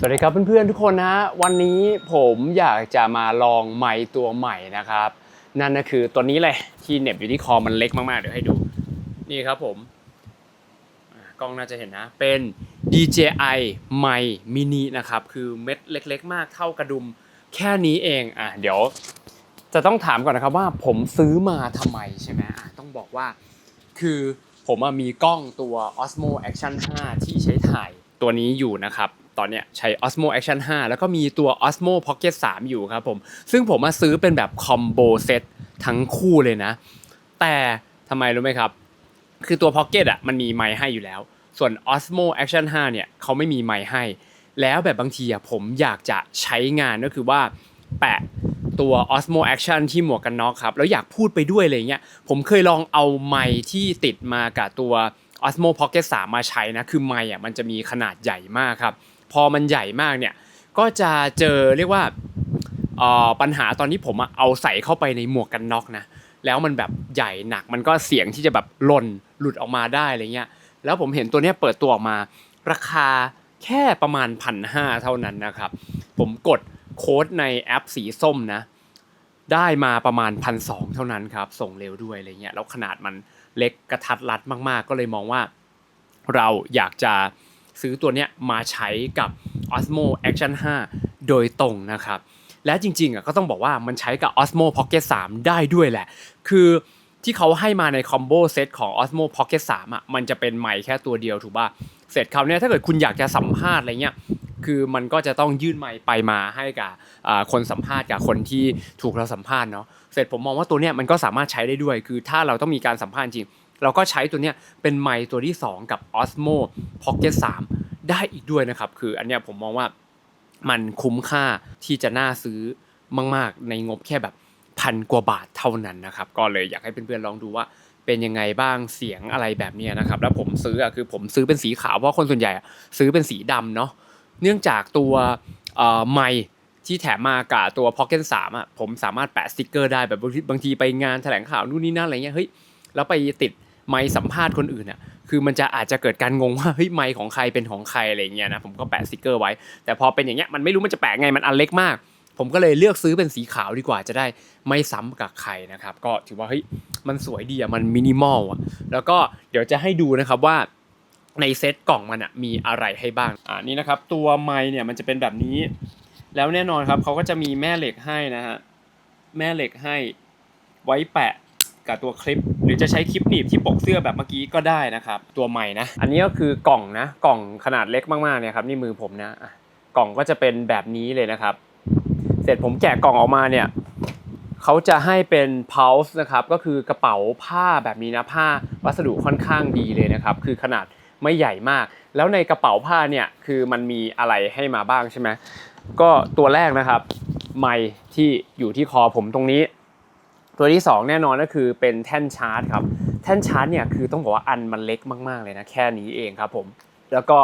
สวัสดีครับเพื่อนๆทุกคนนะวันนี้ผมอยากจะมาลองไมค์ตัวใหม่นะครับ นั่นก็คือตัวนี้เลยที่เน็บอยู่ที่คอมันเล็กมากๆ เดี๋ยวให้ดู นี่ครับผมกล้องน่าจะเห็นนะ เป็น DJI ไมค์มินินะครับ คือเม็ดเล็ก ๆ มากเท่ากระดุมแค่นี้เองอะเดี๋ยวจะต้องถามก่อนนะครับว่าผมซื้อมาทำไมใช่ไหมอะต้องบอกว่า คือผมมีกล้องตัว Osmo Action 5 ที่ใช้ถ่ายตัวนี้อยู่นะครับ ตอนเนี้ยใช้ Osmo Action 5 แล้วก็มีตัว Osmo Pocket 3 อยู่ครับผม ซึ่งผมมาซื้อเป็นแบบคอมโบเซตทั้งคู่เลยนะ แต่ทำไมรู้ไหมครับ คือตัว Pocket อะมันมีไมค์ให้อยู่แล้ว ส่วน Osmo Action 5 เนี่ยเขาไม่มีไมค์ให้ แล้วแบบบางทีอะผมอยากจะใช้งานก็คือว่าแปะตัว Osmo Action ที่หมวกกันน็อกครับ แล้วอยากพูดไปด้วยอะไรเงี้ย ผมเคยลองเอาไมค์ที่ติดมากับตัว Osmo Pocket 3 มาใช้นะ คือไมค์อะมันจะมีขนาดใหญ่มากครับ พอมันใหญ่มากเนี่ยก็จะเจอเรียกว่าปัญหาตอนที่ผมเอาใส่เข้าไปในหมวกกันน็อกนะแล้วมันแบบใหญ่หนักมันก็เสียงที่จะแบบหล่นหลุดออกมาได้อะไรเงี้ยแล้วผมเห็นตัวเนี้ยเปิดตัวออกมา ราคาแค่ประมาณพันห้าเท่านั้นนะครับผมกดโค้ดในแอปสีส้มนะได้มาประมาณพันสองเท่านั้นครับส่งเร็วด้วยอะไรเงี้ยแล้วขนาดมันเล็กกระทัดรัดมากๆ ก็เลยมองว่า เราอยากจะ ซื้อตัวเนี้ยมาใช้กับ Osmo Action 5 โดยตรงนะครับ และจริงๆอะก็ต้องบอกว่ามันใช้กับ Osmo Pocket 3 ได้ด้วยแหละ คือที่เขาให้มาในคอมโบเซตของ Osmo Pocket 3อะมันจะเป็นไมค์แค่ตัวเดียวถูกป่ะ เสร็จคราวเนี้ยถ้าเกิดคุณอยากจะสัมภาษณ์อะไรเงี้ยคือมันก็จะต้องยื่นไมค์ไปมาให้กับคนสัมภาษณ์กับคนที่ถูกเราสัมภาษณ์เนาะเสร็จผมมองว่าตัวเนี้ยมันก็สามารถใช้ได้ด้วย คือถ้าเราต้องมีการสัมภาษณ์จริง เราก็ใช้ตัวเนี้ยเป็นไมค์ตัวที่ 2 กับ Osmo Pocket 3 ได้อีกด้วยนะครับ คืออันเนี้ยผมมองว่ามันคุ้มค่าที่จะน่าซื้อมาก ๆ ในงบแค่แบบพันกว่าบาทเท่านั้นนะครับ ก็เลยอยากให้เพื่อนๆลองดูว่าเป็นยังไงบ้างเสียงอะไรแบบนี้นะครับ แล้วผมซื้ออะคือผมซื้อเป็นสีขาวเพราะคนส่วนใหญ่ซื้อเป็นสีดำเนาะเนื่องจากตัวไมค์ที่แถมมากับตัว Pocket 3อะผมสามารถแปะสติกเกอร์ได้แบบบางทีบางทีไปงานแถลงข่าวนู่นนี่นั่นอะไรเงี้ยเฮ้ยแล้วไปติด ไมค์สัมภาษณ์คนอื่นอะคือมันจะอาจจะเกิดการงงว่าเฮ้ยไมค์ของใครเป็นของใครอะไรเงี้ยนะผมก็แปะสติกเกอร์ไว้ แต่พอเป็นอย่างเงี้ยมันไม่รู้มันจะแปะไงมันอันเล็กมาก ผมก็เลยเลือกซื้อเป็นสีขาวดีกว่าจะได้ไม่ซ้ำกับใครนะครับ ก็ถือว่าเฮ้ยมันสวยดีอะมันมินิมอลอะแล้วก็เดี๋ยวจะให้ดูนะครับว่าในเซตกล่องมันอะมีอะไรให้บ้างอ่านี่นะครับตัวไม้เนี่ยมันจะเป็นแบบนี้ แล้วแน่นอนครับเขาก็จะมีแม่เหล็กให้นะฮะแม่เหล็กให้ไว้แปะ กับตัวคลิป หรือจะใช้คลิปหนีบที่ปกเสื้อแบบเมื่อกี้ก็ได้นะครับ ตัวใหม่นะ อันนี้ก็คือกล่องนะ กล่องขนาดเล็กมากๆเนี่ยครับนี่มือผมนะกล่องก็จะเป็นแบบนี้เลยนะครับ เสร็จผมแกะกล่องออกมาเนี่ยเขาจะให้เป็น pulse นะครับก็คือกระเป๋าผ้าแบบนี้นะผ้าวัสดุค่อนข้างดีเลยนะครับคือขนาดไม่ใหญ่มาก แล้วในกระเป๋าผ้าเนี่ยคือมันมีอะไรให้มาบ้างใช่ไหมก็ตัวแรกนะครับไมค์ที่อยู่ที่คอผมตรงนี้ ตัวที่สองแน่นอนก็คือเป็นแท่นชาร์จครับ แท่นชาร์จเนี่ยคือต้องบอกว่าอันมันเล็กมากๆเลยนะแค่นี้เองครับผม แล้วก็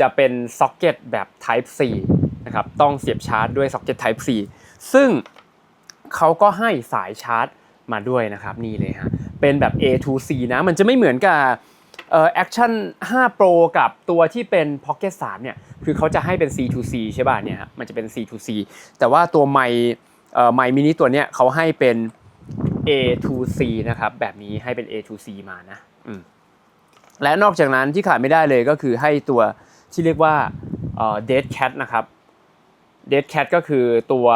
จะเป็นซ็อกเก็ตแบบ Type C นะครับ ต้องเสียบชาร์จด้วยซ็อกเก็ต Type C ซึ่งเขาก็ให้สายชาร์จมาด้วยนะครับนี่เลยฮะ เป็นแบบ A to C นะ มันจะไม่เหมือนกับเอ่อ Action 5 Pro กับตัวที่เป็น Pocket 3 เนี่ย คือเขาจะให้เป็น C to C ใช่ป่ะเนี่ยฮะมันจะเป็น C to C แต่ว่าตัวไมค์เอ่อไมค์มินิตัวเนี้ยเขาให้เป็น A to C นะครับ แบบนี้ให้เป็น A to C มานะและนอกจากนั้นที่ขาดไม่ได้เลยก็คือให้ตัวที่เรียกว่าเอ่อ Dead Cat นะครับเดดแคทก็คือตัว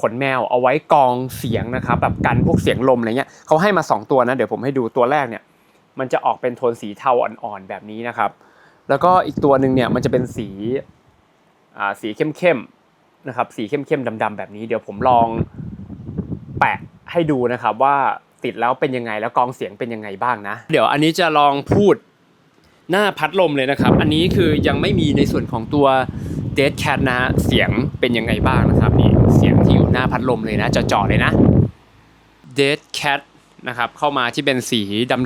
ขนแมวเอาไว้กองเสียงนะครับแบบกันพวกเสียงลมอะไรเงี้ยเขาให้มา 2 ตัวนะ เดี๋ยวผมให้ดูตัวแรกเนี่ยมันจะออกเป็นโทนสีเทาอ่อนๆแบบนี้นะครับ แล้วก็อีกตัวหนึ่งเนี่ยมันจะเป็นสีสีเข้มๆนะครับสีเข้มๆดำๆแบบนี้ เดี๋ยวผมลองแปะ ให้ดูนะครับว่าติดแล้วเป็นยังไงแล้วกองเสียงเป็นยังไงบ้างนะ เดี๋ยวอันนี้จะลองพูดหน้าพัดลมเลยนะครับ อันนี้คือยังไม่มีในส่วนของตัวเดดแคทนะเสียงเป็นยังไงบ้างนะครับนี่เสียงที่อยู่หน้าพัดลมเลยนะจะเจาะๆเลยนะเดดแคทนะครับเข้ามาที่เป็นสี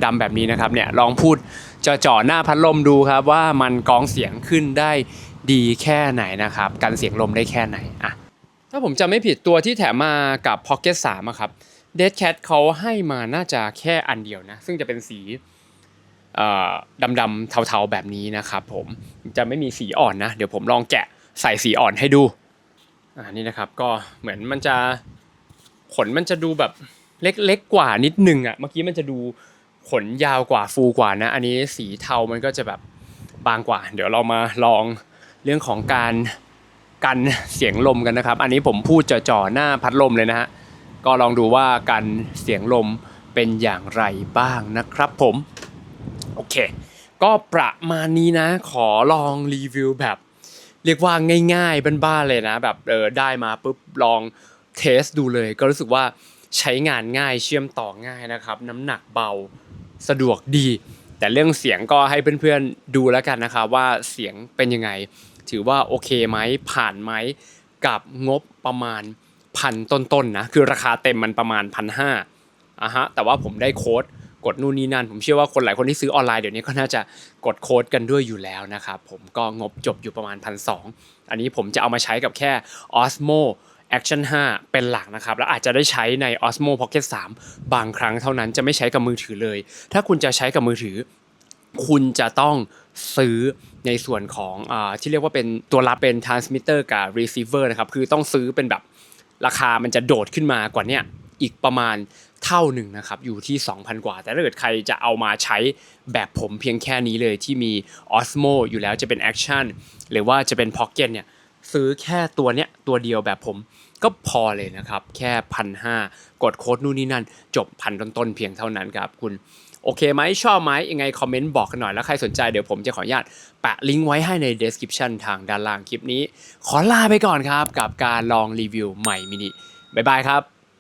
ดำๆแบบนี้นะครับเนี่ยลองพูดจะเจาะๆหน้าพัดลมดูครับว่ามันกองเสียงขึ้นได้ดีแค่ไหนนะครับกันเสียงลมได้แค่ไหนอะถ้าผมจำไม่ผิดตัวที่แถมมากับ Pocket 3อะครับ Dead Cat เขาให้มาน่าจะแค่อันเดียวนะ ซึ่งจะเป็นสีดำๆเทาๆแบบนี้นะครับผมจะไม่มีสีอ่อนนะ เดี๋ยวผมลองแกะใส่สีอ่อนให้ดูอ่านี่นะครับก็เหมือนมันจะขนมันจะดูแบบเล็กๆกว่านิดนึงอะเมื่อกี้มันจะดูขนยาวกว่าฟูกว่านะ อันนี้สีเทามันก็จะแบบบางกว่า เดี๋ยวเรามาลองเรื่องของการกันเสียงลมกันนะครับ อันนี้ผมพูดจ่อๆหน้าพัดลมเลยนะฮะ ก็ลองดูว่ากันเสียงลมเป็นอย่างไรบ้างนะครับผม โอเค ก็ประมาณนี้นะ ขอลองรีวิวแบบ เรียกว่าง่ายๆบ้านๆเลยนะ แบบเออได้มาปุ๊บลองเทสดูเลย ก็รู้สึกว่าใช้งานง่ายเชื่อมต่อง่ายนะครับ น้ำหนักเบาสะดวกดี แต่เรื่องเสียงก็ให้เพื่อนๆดูแล้วกันนะครับว่าเสียงเป็นยังไง ถือว่าโอเคไหมผ่านไหมกับงบประมาณ พันต้นๆนะคือราคาเต็มมันประมาณพันห้าอะฮะแต่ว่าผมได้โค้ดกดนู่นนี่นั่น ผมเชื่อว่าคนหลายคนที่ซื้อออนไลน์เดี๋ยวนี้ก็น่าจะกดโค้ดกันด้วยอยู่แล้วนะครับผมก็งบจบอยู่ประมาณพันสอันนี้ผมจะเอามาใช้กับแค่ Osmo Action 5 เป็นหลักนะครับ แล้วอาจจะได้ใช้ใน Osmo Pocket 3 บางครั้งเท่านั้นจะไม่ใช้กับมือถือเลย ถ้าคุณจะใช้กับมือถือ คุณจะต้องซื้อในส่วนของอาที่เรียกว่าเป็นตัวรับเป็น transmitter กับ receiver นะครับ คือต้องซื้อเป็นแบบ ราคามันจะโดดขึ้นมากว่านี้อีกประมาณเท่าหนึ่งนะครับอยู่ที่ 2,000 กว่า แต่ถ้าเกิดใครจะเอามาใช้แบบผมเพียงแค่นี้เลยที่มี Osmo อยู่แล้วจะเป็น Action หรือว่าจะเป็น Pocket เนี่ยซื้อแค่ตัวเนี้ยตัวเดียวแบบผมก็พอเลยนะครับ แค่พันห้ากดโค้ดนู่นนี่นั่น จบพันต้นๆเพียงเท่านั้นครับ คุณ โอเคไหมชอบไหมยังไงคอมเมนต์บอกกันหน่อย แล้วใครสนใจเดี๋ยวผมจะขออนุญาตแปะลิงก์ไว้ให้ใน description ทางด้านล่างคลิปนี้ ขอลาไปก่อนครับ กับการลองรีวิวใหม่มินิบ๊ายบายครับ